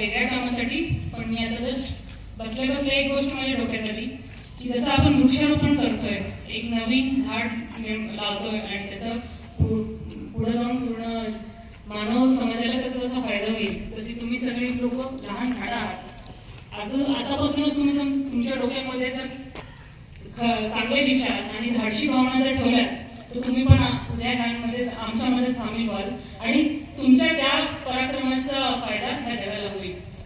वेगळ्या कामासाठी पण मी आता जस्ट बसल्या बसल्या एक गोष्ट माझ्या डोक्यात आली. की जसं आपण वृक्षारोपण करतोय एक नवीन झाड लावतोय आणि त्याचा पुढे जाऊन पूर्ण मानव समाजाला त्याचा जसा फायदा होईल तशी तुम्ही सगळी लोक लहान झाडं आहात. आता आतापासूनच तुम्ही तुमच्या डोक्यामध्ये जर चांगले विचार आणि धाडशी भावना जर ठेवल्या तर तुम्ही पण उद्या ह्यांमध्ये आमच्यामध्ये सामील व्हाल. आणि तुमच्या त्या पराक्रमाचा फायदा ह्या जगाला होईल.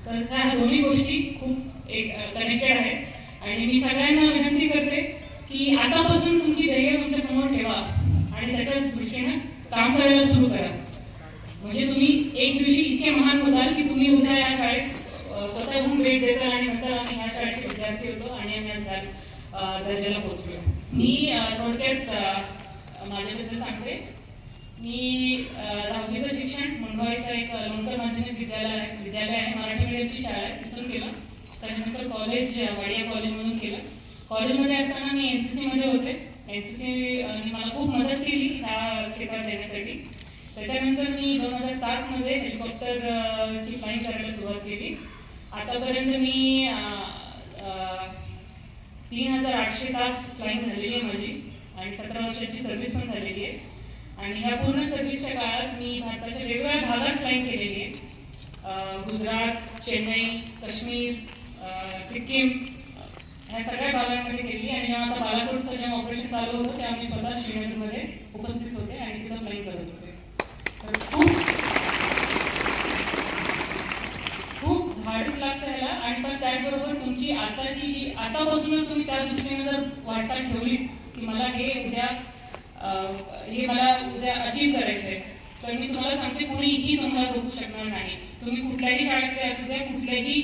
तर ह्या दोन्ही गोष्टी खूप एक कनेक्टेड आहेत. आणि मी सगळ्यांना विनंती करते की आतापासून तुमची ध्येय तुमच्यासमोर ठेवा आणि त्याच्या दृष्टीनं काम करायला सुरू करा. म्हणजे तुम्ही एक दिवशी इतके महान होताल की तुम्ही उद्या या शाळेत स्वतःहून भेट देताल आणि म्हणताल आम्ही ह्या शाळेचे विद्यार्थी होतो आणि आम्ही आज ह्या, दर्जाला पोहोचलो मी थोडक्यात माझ्याबद्दल सांगते. मी दहावीचं शिक्षण मुंबई इथं एक लोणकर माध्यमिक विद्यालय आहे विद्यालय आहे मराठी मीडियमची शाळा आहे तिथून केलं. त्याच्यानंतर कॉलेज वाडिया कॉलेजमधून केलं. कॉलेजमध्ये असताना मी एन सी सीमध्ये होते. एन सी सी मला खूप मदत केली ह्या क्षेत्रात येण्यासाठी त्याच्यानंतर मी दोन हजार सातमध्ये हेलिकॉप्टर ची फ्लाईंग करायला सुरुवात केली. आतापर्यंत मी तीन हजार आठशे तास फ्लाईंग झालेली आहे माझी. आणि सतरा वर्षाची सर्व्हिस पण झालेली आहे. आणि ह्या पूर्ण सर्व्हिसच्या काळात मी भारताच्या वेगवेगळ्या भागात फ्लाईंग केलेली आहे. गुजरात चेन्नई काश्मीर सिक्कीम ह्या सगळ्या भागांमध्ये केली आणि आता बालाकोटचं जेव्हा ऑपरेशन चालू होतं तेव्हा मी स्वतः श्रीनगरमध्ये उपस्थित होते आणि तिथं फ्लाईंग करत होते. तर खूप खूप धाडस लागतं ह्याला. आणि पण त्याचबरोबर तुमची आताची आतापासूनच तुम्ही त्या दृष्टीने जर वाटचाल ठेवली की मला हे उद्या हे मला उद्या अचीव करायचं आहे पण मी तुम्हाला सांगते कोणीही तुम्हाला रोखू शकणार नाही. तुम्ही कुठल्याही शाळेतले असू द्या कुठल्याही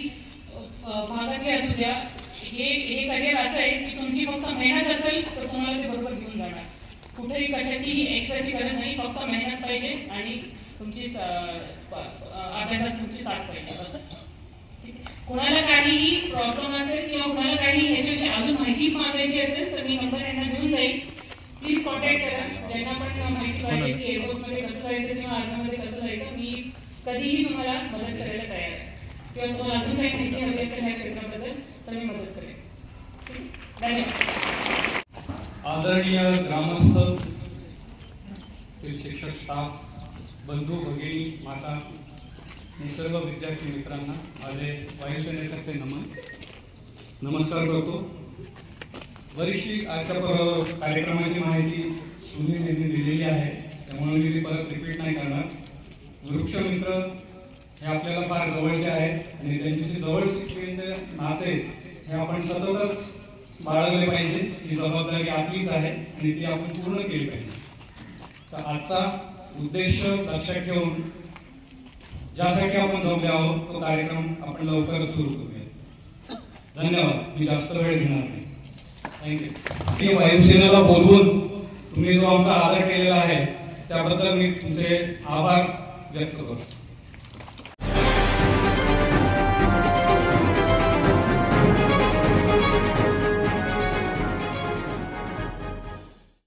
भागातले असू द्या हे हे करिअर असं आहे की तुमची फक्त मेहनत असेल तर तुम्हाला ते बरोबर घेऊन जाणार. कुठेही कशाची एक्स्ट्राची गरज नाही फक्त मेहनत पाहिजे आणि तुमची अभ्यासात तुमची साथ पाहिजे असं कोणाला काहीही प्रॉब्लेम असेल किंवा कोणाला काही ह्याच्याविषयी अजून माहिती मागायची असेल तर मी नंबर यांना देऊन जाईल. प्लीज कॉन्टॅक्ट करा ज्यांना पण माहिती पाहिजे की एअरफोर्समध्ये कसं जायचं किंवा आर्मीमध्ये कसं जायचं मी कधीही तुम्हाला मदत करायला तयार आहे. किंवा तुम्हाला अजून काही माहिती हवी असेल या क्षेत्राबद्दल तर मी मदत करेन? धन्यवाद. आदरणीय ग्रामस्थ शिक्षक स्टाफ बंधू भगिनी माता आणि सर्व विद्यार्थी मित्रांना माझे वायुसेनेतर्फे नमन. नमस्कार करतो. बरीचशी आजच्या पर- कार्यक्रमाची माहिती सुनील यांनी दिलेली आहे. त्यामुळे मी ती परत रिपीट नाही करणार. वृक्षमित्र हे आपल्याला फार जवळचे आहेत आणि त्यांच्याशी जवळचे नाते हे आपण सततच बाळगले पाहिजे. ही जबाबदारी आपलीच आहे आणि ती आपण पूर्ण केली पाहिजे. तर आजचा उद्देश लक्षात ठेवून ज्यासाठी आपण जमले आहोत तो कार्यक्रम आपण लवकरच सुरू करूया. धन्यवाद. मी जास्त वेळ घेणार नाही. वायुसेनेला बोलवून तुम्ही जो आमचा आदर केलेला आहे त्याबद्दल मी तुमचे आभार व्यक्त करतो.